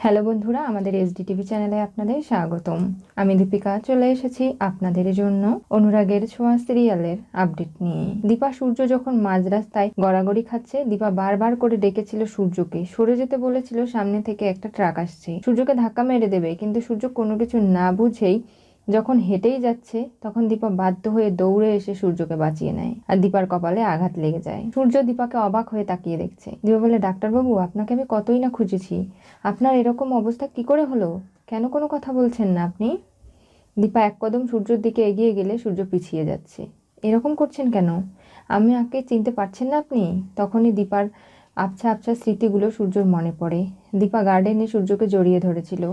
Hello বন্ধুরা, আমাদের SD TV চ্যানেলে আপনাদের স্বাগতম। আমি দীপিকা, চলে এসেছি আপনাদের জন্য অনুরাগের ছোঁয়া সিরিয়ালের আপডেট নিয়ে। দীপা সূর্য যখন মাঝ রাস্তায় গড়াগড়ি খাচ্ছে, দীপা বারবার করে ডেকেছিল সূর্যকে। সরে যেতে বলেছিল, সামনে থেকে একটা ট্রাক আসছে। সূর্যকে ধাক্কা মেরে দেবে, কিন্তু সূর্য কোনো কিছু না বুঝেই যখন হেঁটেই যাচ্ছে, তখন দীপা বাধ্য হয়ে দৌড়ে এসে সূর্যকে বাঁচিয়ে নেয় আর দীপার কপালে আঘাত লেগে যায়। সূর্য দীপাকে অবাক হয়ে তাকিয়ে দেখছে। দীপা বলে, ডাক্তারবাবু, আপনাকে আমি কতই না খুঁজেছি। আপনার এরকম অবস্থা কি করে হলো? কেন কোনো কথা বলছেন না আপনি? দীপা এক কদম সূর্যের দিকে এগিয়ে গেলে সূর্য পিছিয়ে যাচ্ছে। এরকম করছেন কেন? আমি আগে চিনতে পারছেন না আপনি? তখনই দীপার আবছা আবছা স্মৃতিগুলো সূর্যর মনে পড়ে। দীপা গার্ডেনে সূর্যকে জড়িয়ে ধরেছিল।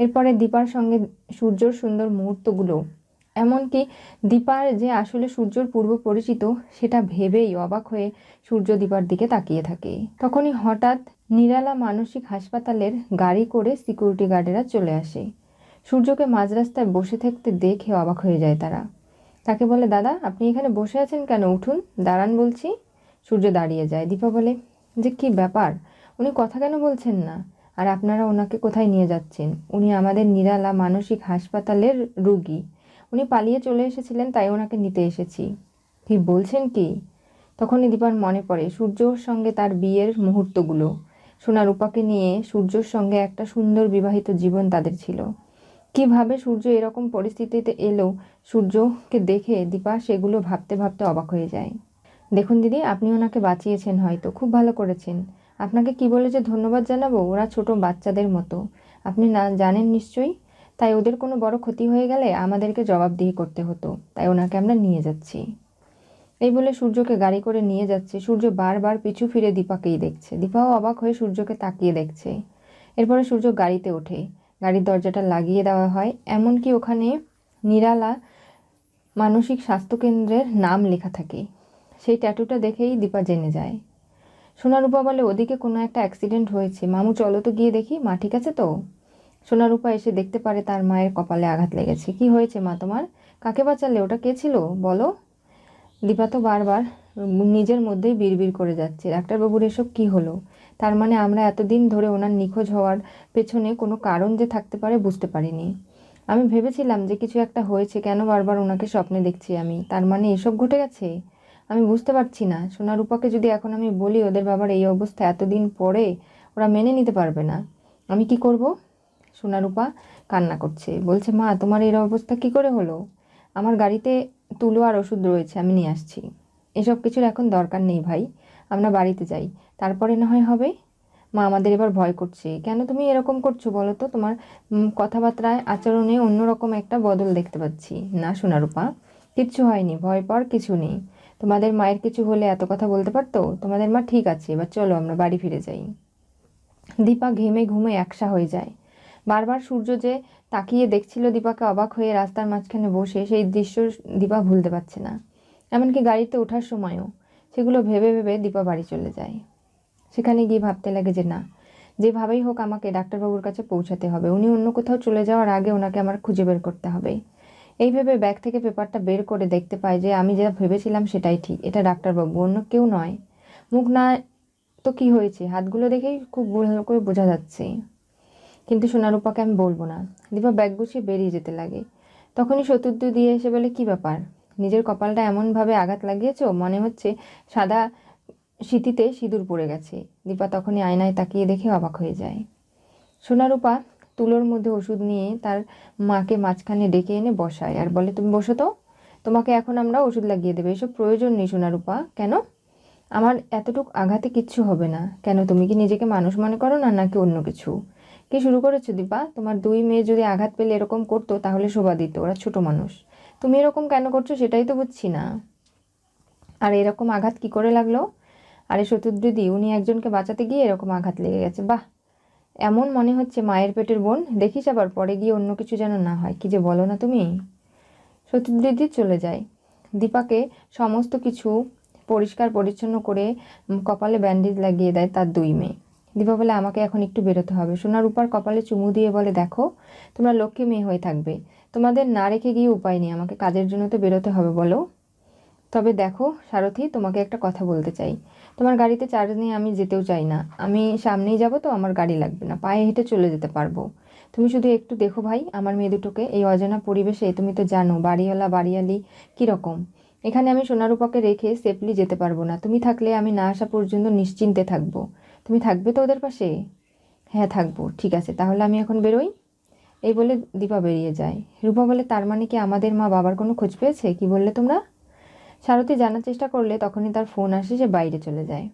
এরপরে দীপার সঙ্গে সূর্যর সুন্দর মুহূর্তগুলো। এমনকি দীপার যে আসলে সূর্যর পূর্ব পরিচিত, সেটা ভেবেই অবাক হয়ে সূর্য দীপার দিকে তাকিয়ে থাকে। তখনই হঠাৎ নিরালা মানসিক হাসপাতালের গাড়ি করে সিকিউরিটি গার্ডেরা চলে আসে। সূর্যকে মাঝ রাস্তায় বসে থাকতে দেখে অবাক হয়ে যায় তারা। তাকে বলে, দাদা, আপনি এখানে বসে আছেন কেন? উঠুন, দাঁড়ান বলছি। সূর্য দাঁড়িয়ে যায়। দীপা বলে, যে কি ব্যাপার? উনি কথা কেন বলছেন না? আর আপনারা ওনাকে কোথায় নিয়ে যাচ্ছেন? উনি আমাদের নিরালা মানসিক হাসপাতালের রুগী। উনি পালিয়ে চলে এসেছিলেন, তাই ওনাকে নিতে এসেছি। কি বলছেন কি? তখনই দীপার মনে পড়ে সূর্যর সঙ্গে তার বিয়ের মুহূর্তগুলো। সোনা রূপাকে নিয়ে সূর্যর সঙ্গে একটা সুন্দর বিবাহিত জীবন তাদের ছিল। কীভাবে সূর্য এরকম পরিস্থিতিতে এলো, সূর্যকে দেখে দীপা সেগুলো ভাবতে ভাবতে অবাক হয়ে যায়। দেখুন দিদি, আপনি ওনাকে বাঁচিয়েছেন হয়তো, খুব ভালো করেছেন। আপনাকে কি বলে যে ধন্যবাদ জানাব? ওরা ছোট বাচ্চাদের মতো। আপনি না জানেন নিশ্চয়ই? তাই ওদের কোনো বড় ক্ষতি হয়ে গেলে আমাদেরকে জবাবদিহি করতে হতো। তাই ওনাকে আমরা নিয়ে যাচ্ছি। এই বলে সূর্যকে গাড়ি করে নিয়ে যাচ্ছে। সূর্য বারবার পিছু ফিরে দীপাকেই দেখছে। দীপাও অবাক হয়ে সূর্যকে তাকিয়ে দেখছে। এরপরে সূর্য গাড়িতে ওঠে। গাড়ির দরজাটা লাগিয়ে দেওয়া হয়। এমনকি ওখানে নিরালা মানসিক স্বাস্থ্যকেন্দ্রের নাম লেখা থাকে। সেই ট্যাটুটা দেখেই দীপা জেনে যায়। সোনারূপা বলে, ওদিকে কোনো একটা অ্যাক্সিডেন্ট হয়েছে। মামু, চলো তো গিয়ে দেখি। মা, ঠিক আছে তো? সোনারূপা এসে দেখতে পারে তার মায়ের কপালে আঘাত লেগেছে। কি হয়েছে মা তোমার? কাকে বাঁচালে? ওটা কে ছিল? বলো? দীপা তো বারবার নিজের মধ্যেই বিড়বিড় করে যাচ্ছে। ডাক্তারবাবুর এসব কি হলো? তার মানে আমরা এতদিন ধরে ওনার নিখোঁজ হওয়ার পেছনে কোনো কারণ যে থাকতে পারে বুঝতে পারিনি। আমি ভেবেছিলাম যে কিছু একটা হয়েছে। কেন বারবার ওনাকে স্বপ্নে দেখছি আমি? তার মানে এসব ঘটে গেছে? আমি বুঝতে পারছি না। সোনারূপাকে যদি এখন আমি বলি ওদের বাবার এই অবস্থা এতদিন পরে, ওরা মেনে নিতে পারবে না। আমি কি করব? সোনারূপা কান্না করছে। বলছে, মা, তোমার এই অবস্থা কি করে হলো? আমার গাড়িতে তুলো আর ওষুধ রয়েছে, আমি নিয়ে আসছি। এসব কিছুর এখন দরকার নেই ভাই, আমরা বাড়িতে যাই। তারপরে না হয় হবে? মা, আমাদের এবার ভয় করছে। কেন তুমি এরকম করছ বলো তো? তোমার কথাবার্তায়, আচরণে অন্যরকম একটা বদল দেখতে পাচ্ছি। না সোনারূপা কিচ্ছু হয়নি। ভয় পাওয়ার কিছু নেই। তোমাদের মায়ের কিছু হলে এত কথা বলতে পারতো? তোমাদের মা ঠিক আছে, এবার চলো আমরা বাড়ি ফিরে যাই। দীপা ঘেমে ঘুমে একসা হয়ে যায়। বারবার সূর্য যে তাকিয়ে দেখছিল দীপাকে অবাক হয়ে রাস্তার মাঝখানে বসে, সেই দৃশ্য দীপা ভুলতে পারছে না। এমনকি গাড়িতে ওঠার সময়ও সেগুলো ভেবে ভেবে দীপা বাড়ি চলে যায়। সেখানে গিয়ে ভাবতে লাগে যে না, যেভাবেই হোক আমাকে ডাক্তারবাবুর কাছে পৌঁছাতে হবে। উনি অন্য কোথাও চলে যাওয়ার আগে ওনাকে আমার খুঁজে বের করতে হবে। এই ভেবে ব্যাগ থেকে পেপারটা বের করে দেখতে পাই যে আমি যেটা ভেবেছিলাম সেটাই ঠিক। এটা ডাক্তারবাবু, অন্য কেউ নয়। মুখ না, তো কি হয়েছে? হাতগুলো দেখেই খুব ভালো করে বোঝা যাচ্ছে। কিন্তু সোনারূপাকে আমি বলব না। দীপা ব্যাগ গুছিয়ে বেরিয়ে যেতে লাগে। তখনই চতুর্থ দিয়ে এসে বলে, কি ব্যাপার? নিজের কপালটা এমনভাবে আঘাত লাগিয়েছো? মনে হচ্ছে সাদা স্মৃতিতে সিঁদুর পড়ে গেছে। দীপা তখনই আয়নায় তাকিয়ে দেখে অবাক হয়ে যায়। সোনারূপা তুলোর মধ্যে ওষুধ নিয়ে তার মাকে মাঝখানে ডেকে এনে বসায়। আর বলে, তুমি বসো তো, তোমাকে এখন আমরা ওষুধ লাগিয়ে দেবে। এসব প্রয়োজন নেই সোনারূপা। কেন? আমার এতটুক আঘাতে কিচ্ছু হবে না। কেন, তুমি কি নিজেকে মানুষ মনে করো না, নাকি অন্য কিছু? কি শুরু করেছ দীপা? তোমার দুই মেয়ে যদি আঘাত পেলে এরকম করতো, তাহলে শোভা দিত, ওরা ছোট মানুষ। তুমি এরকম কেন করছ সেটাই তো বুঝছি না। আর এরকম আঘাত কি করে লাগল? আরে শত্রুদ্দিদি উনি একজনকে বাঁচাতে গিয়ে এরকম আঘাত লেগে গেছে। বাহ! এমন মনে হচ্ছে মায়ের পেটের বোন, দেখিস আবার পরে গিয়ে অন্য কিছু যেন না হয়। কি যে বলো না তুমি? শত্রুদ্দিদি চলে যায়। দীপাকে সমস্ত কিছু পরিষ্কার পরিচ্ছন্ন করে কপালে ব্যান্ডেজ লাগিয়ে দেয় তার দুই মেয়ে। দীপা বলে, আমাকে এখন একটু বেরোতে হবে। সোনার উপর কপালে চুমু দিয়ে বলে, দেখো, তোমরা লক্ষ্মী মেয়ে হয়ে থাকবে। তোমাদের না রেখে গিয়ে উপায় নেই। আমাকে কাজের জন্য তো বেরোতে হবে, বলো? তবে দেখো, সারথি, তোমাকে একটা কথা বলতে চাই। তোমার গাড়িতে চার্জ নিয়ে আমি যেতেও চাই না। আমি সামনেই যাব তো, আমার গাড়ি লাগবে না। পায়ে হেঁটে চলে যেতে পারব। তুমি শুধু একটু দেখো ভাই, আমার মেয়ে দুটোকে। এই অজানা পরিবেশে, তুমি তো জানো, বাড়িওয়ালা, বাড়িয়ালি কীরকম। এখানে আমি সোনারূপাকে রেখে সেফলি যেতে পারব না। তুমি থাকলে আমি না আসা পর্যন্ত নিশ্চিন্তে থাকব। তুমি থাকবে তো ওদের পাশে? হ্যাঁ থাকব। ঠিক আছে, তাহলে আমি এখন বেরোই। এই বলে দীপা বেরিয়ে যায়। রূপা বলে, তার মানে কি আমাদের মা বাবার কোনো খোঁজ পেয়েছে? কি বললে তোমরা? সারথী জানার চেষ্টা করলে তখনই তার ফোন আসে, সে বাইরে চলে যায়।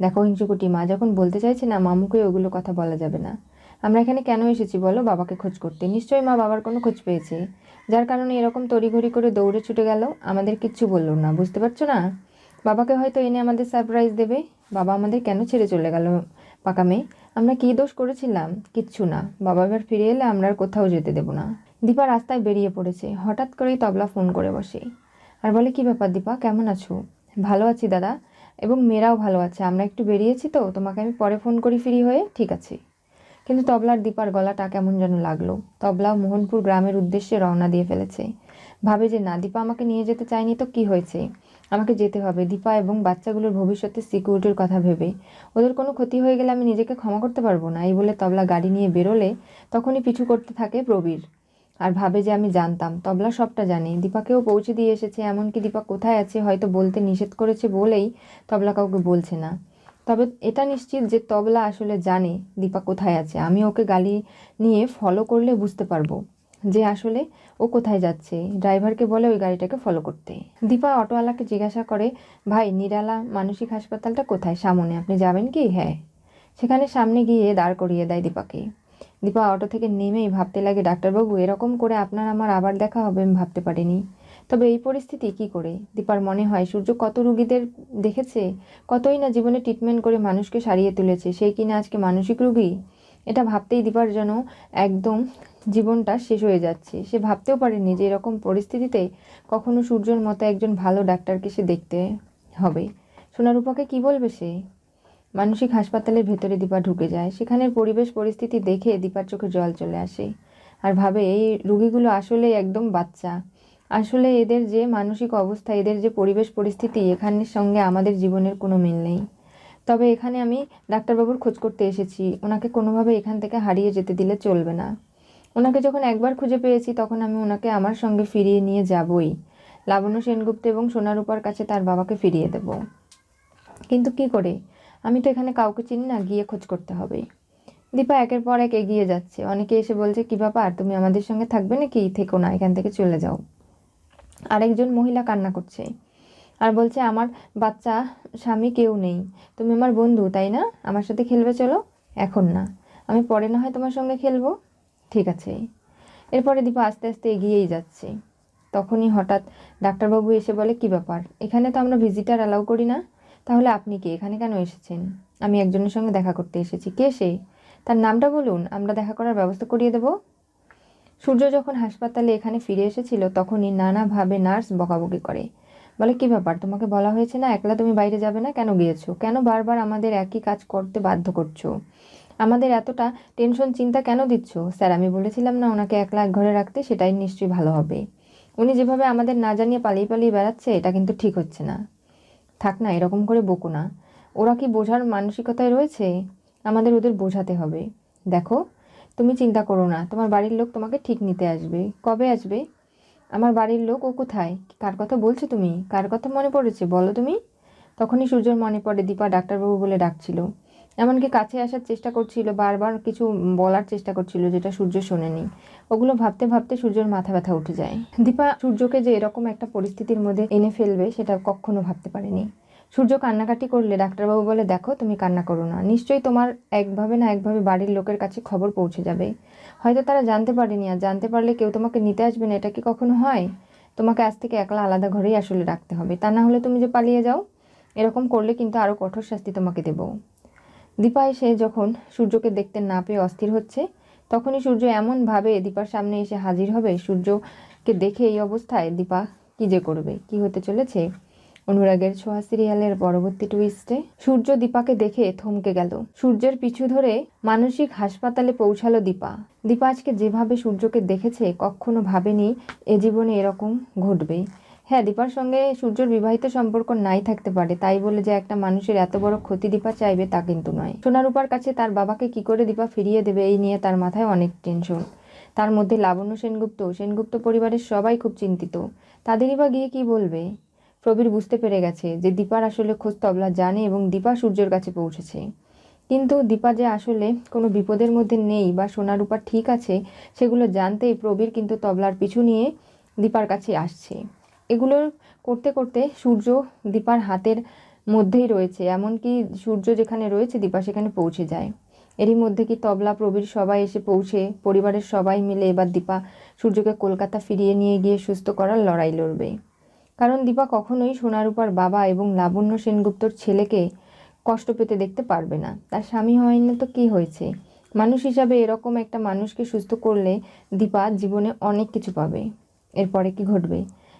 দেখো হিংসুকুটি, মা যখন বলতে চাইছে না, মামুকে ওগুলো কথা বলা যাবে না। আমরা এখানে কেন এসেছি বলো? বাবাকে খোঁজ করতে। নিশ্চয়ই মা বাবার কোনো খোঁজ পেয়েছে। যার কারণে এরকম তড়িঘড়ি করে দৌড়ে ছুটে গেল। আমাদের কিচ্ছু বলল না, বুঝতে পারছ না? বাবাকে হয়তো এনে আমাদের সারপ্রাইজ দেবে। বাবা আমাদের কেন ছেড়ে চলে গেল? পাকা মেয়ে, আমরা কী দোষ করেছিলাম? কিচ্ছু না। বাবা এবার ফিরে এলে আমরা আর কোথাও যেতে দেবো না। দীপা রাস্তায় বেরিয়ে পড়েছে। হঠাৎ করেই তবলা ফোন করে বসে। আর বলে, কি ব্যাপার দীপা? কেমন আছো? ভালো আছি দাদা। এবং মেয়েরাও ভালো আছে। আমরা একটু বেরিয়েছি তো, তোমাকে আমি পরে ফোন করি ফ্রি হয়ে। ঠিক আছে। কিন্তু তবলার দীপার গলাটা কেমন যেন লাগল। তবলা মোহনপুর গ্রামের উদ্দেশ্যে রওনা দিয়ে ফেলেছে। ভাবে যে, না, দীপা আমাকে নিয়ে যেতে চায়নি তো কি হয়েছে? আমাকে যেতে হবে দীপা এবং বাচ্চাগুলোর ভবিষ্যতে সিকিউরিটির কথা ভেবে। ওদের কোনো ক্ষতি হয়ে গেলে আমি নিজেকে ক্ষমা করতে পারব না। এই বলে তবলা গাড়ি নিয়ে বেরোলে তখনই পিছু করতে থাকে প্রবীর। আর ভাবে যে আমি জানতাম। তবলা সবটা জানে। দীপাকেও পৌঁছে দিয়ে এসেছে। এমনকি দীপা কোথায় আছে হয়তো বলতে নিষেধ করেছে বলেই তবলা কাউকে বলছে না। তবে এটা নিশ্চিত যে তবলা আসলে জানে দীপা কোথায় আছে। আমি ওকে গাড়ি নিয়ে ফলো করলে বুঝতে পারব যে আসলে ও কোথায় যাচ্ছে। ড্রাইভারকে বলে ওই গাড়িটাকে ফলো করতে। দীপা অটোওয়ালাকে জিজ্ঞাসা করে, ভাই, নিরালা মানসিক হাসপাতালটা কোথায়? সামনে। আপনি যাবেন কি? হ্যাঁ। সেখানে সামনে গিয়ে দাঁড় করিয়ে দেয় দীপাকে। দীপা অটো থেকে নেমেই ভাবতে লাগে, ডাক্তারবাবু, এরকম করে আপনার আমার আবার দেখা হবে, আমি ভাবতে পারিনি। তবে এই পরিস্থিতি কি করে? দীপার মনে হয় সূর্য কত রুগীদের দেখেছে, কতই না জীবনে ট্রিটমেন্ট করে মানুষকে সারিয়ে তুলেছে সেই কিনা আজকে মানসিক রুগী? এটা ভাবতেই দীপার যেন একদম জীবনটা শেষ হয়ে যাচ্ছে। সে ভাবতেও পারেনি যে এরকম পরিস্থিতিতে কখনো সূর্যর মতো একজন ভালো ডাক্তারকে সে দেখতে হবে। সোনারূপাকে কি বলবে সে? মানসিক হাসপাতালের ভেতরে দীপা ঢুকে যায়। সেখানের পরিবেশ পরিস্থিতি দেখে দীপার চোখে জল চলে আসে আর ভাবে এই রুগীগুলো আসলে একদম বাচ্চা। আসলে এদের যে মানসিক অবস্থা, এদের যে পরিবেশ পরিস্থিতি, এখানের সঙ্গে আমাদের জীবনের কোনো মিল নেই। তবে এখানে আমি ডাক্তারবাবুর খোঁজ করতে এসেছি। ওনাকে কোনোভাবে এখান থেকে হারিয়ে যেতে দিলে চলবে না। ওনাকে যখন একবার খুঁজে পেয়েছি, তখন আমি ওনাকে আমার সঙ্গে ফিরিয়ে নিয়ে যাবই। লাবণ্য সেনগুপ্ত এবং সোনারূপার কাছে তার বাবাকে ফিরিয়ে দেব। কিন্তু কি করে? আমি তো এখানে কাউকে চিনি না, গিয়ে খোঁজ করতে হবে দীপা একের পর এক এগিয়ে যাচ্ছে। অনেকে এসে বলছে, কি ব্যাপার? তুমি আমাদের সঙ্গে থাকবে নাকি? থেকো না, এখান থেকে চলে যাও। আরেকজন মহিলা কান্না করছে আর বলছে, আমার বাচ্চা, স্বামী কেউ নেই। তুমি আমার বন্ধু, তাই না? আমার সাথে খেলবে, চলো? এখন না। আমি পরে না হয় তোমার সঙ্গে খেলব? ঠিক আছে। এরপরে দীপা আস্তে আস্তে এগিয়েই যাচ্ছে। তখনই হঠাৎ ডাক্তারবাবু এসে বলে, কি ব্যাপার? এখানে তো আমরা ভিজিটার অ্যালাউ করি না। তাহলে আপনি কি এখানে কেন এসেছেন? আমি একজনের সঙ্গে দেখা করতে এসেছি। কে সে? তার নামটা বলুন, আমরা দেখা করার ব্যবস্থা করিয়ে দেব। সূর্য যখন হাসপাতালে এখানে ফিরে এসেছিল, তখনই নানাভাবে নার্স বকাবকি করে। বলে, কি ব্যাপার, তোমাকে বলা হয়েছে না? একলা তুমি বাইরে যাবে না? কেন গিয়েছো? কেন বারবার আমাদের একই কাজ করতে বাধ্য করছ? আমাদের এতটা টেনশন, চিন্তা কেন দিচ্ছ? স্যার, আমি বলেছিলাম না ওনাকে একলা এক ঘরে রাখতে, সেটাই নিশ্চয়ই ভালো হবে। উনি যেভাবে আমাদের না জানিয়ে পালিয়ে পালিয়ে বেড়াচ্ছে, এটা কিন্তু ঠিক হচ্ছে না। থাক না, এরকম করে বকো না। ওরা কি বোঝার মানসিকতায় রয়েছে? আমাদের ওদের বোঝাতে হবে। দেখো, তুমি চিন্তা করো না, তোমার বাড়ির লোক তোমাকে ঠিক নিতে আসবে। কবে আসবে? আমার বাড়ির লোক, ও কোথায়? কার কথা বলছো তুমি? কার কথা মনে পড়েছে? বলো তুমি। তখনই সূর্যর মনে পড়ে, দীপা ডাক্তারবাবু বলে ডাকছিল। এমনকি কাছে আসার চেষ্টা করছিল, বারবার কিছু বলার চেষ্টা করছিল যেটা সূর্য শোনেনি। ওগুলো ভাবতে ভাবতে সূর্যর মাথা ব্যথা উঠে যায়। দীপা সূর্যকে যে এরকম একটা পরিস্থিতির মধ্যে এনে ফেলবে সেটা কখনো ভাবতে পারেনি। সূর্য কান্নাকাটি করলে ডাক্তারবাবু বলে, দেখো, তুমি কান্না করো না। নিশ্চয়ই তোমার একভাবে না একভাবে বাড়ির লোকের কাছে খবর পৌঁছে যাবে। হয়তো তারা জানতে পারেনি আর জানতে পারলে কেউ তোমাকে নিতে আসবে না। এটা কি কখনো হয়? তোমাকে আজ থেকে একলা আলাদা ঘরেই আসলে রাখতে হবে। তা না হলে তুমি যে পালিয়ে যাও, এরকম করলে কিন্তু আরও কঠোর শাস্তি তোমাকে দেবো। দীপা এসে যখন সূর্যকে দেখতে না পেয়ে অস্থির হচ্ছে, তখনই সূর্য এমনভাবে দীপার সামনে এসে হাজির হবে। সূর্যকে দেখে এই অবস্থায় দীপা কী যে করবে, কি হতে চলেছে? অনুরাগের ছোঁয়া সিরিয়ালের পরবর্তী টুইস্টে সূর্য দীপাকে দেখে থমকে গেল। সূর্যের পিছু ধরে মানসিক হাসপাতালে পৌঁছালো দীপা। দীপা আজকে যেভাবে সূর্যকে দেখেছে, কখনো ভাবেনি এ জীবনে এরকম ঘটবে। হ্যাঁ দীপার সঙ্গে সূর্যর বিবাহিত সম্পর্ক নাই থাকতে পারে। তাই বলে যে একটা মানুষের এত বড় ক্ষতি দীপা চাইবে তা কিন্তু নয়। সোনারূপার কাছে তার বাবাকে কি করে দীপা ফিরিয়ে দেবে এই নিয়ে তার মাথায় অনেক টেনশন তার মধ্যে লাবণ্য সেনগুপ্ত সেনগুপ্ত পরিবারের সবাই খুব চিন্তিত। তাদেরই বা গিয়ে কি বলবে? প্রবীর বুঝতে পেরে গেছে যে দীপার আসলে খোঁজ তবলা জানে এবং দীপা সূর্যের কাছে পৌঁছেছে। কিন্তু দীপা যে আসলে কোনো বিপদের মধ্যে নেই বা সোনারূপা ঠিক আছে, সেগুলো জানতেই প্রবীর কিন্তু তবলার পিছু নিয়ে দীপার কাছে আসছে। এগুলো করতে করতে সূর্য দীপার হাতের মধ্যেই রয়েছে। এমনকি সূর্য যেখানে রয়েছে, দীপা সেখানে পৌঁছে যায়। এরই মধ্যে কি তবলা প্রবীর সবাই এসে পৌঁছে, পরিবারের সবাই মিলে এবার দীপা সূর্যকে কলকাতা ফিরিয়ে নিয়ে গিয়ে সুস্থ করার লড়াই লড়বে। কারণ দীপা কখনোই সোনারূপার বাবা এবং লাবণ্য সেনগুপ্তর ছেলেকে কষ্ট পেতে দেখতে পারবে না। তার স্বামী হয়নি তো কি হয়েছে? মানুষ হিসাবে এরকম একটা মানুষকে সুস্থ করলে দীপা জীবনে অনেক কিছু পাবে। এরপরে কি ঘটবে?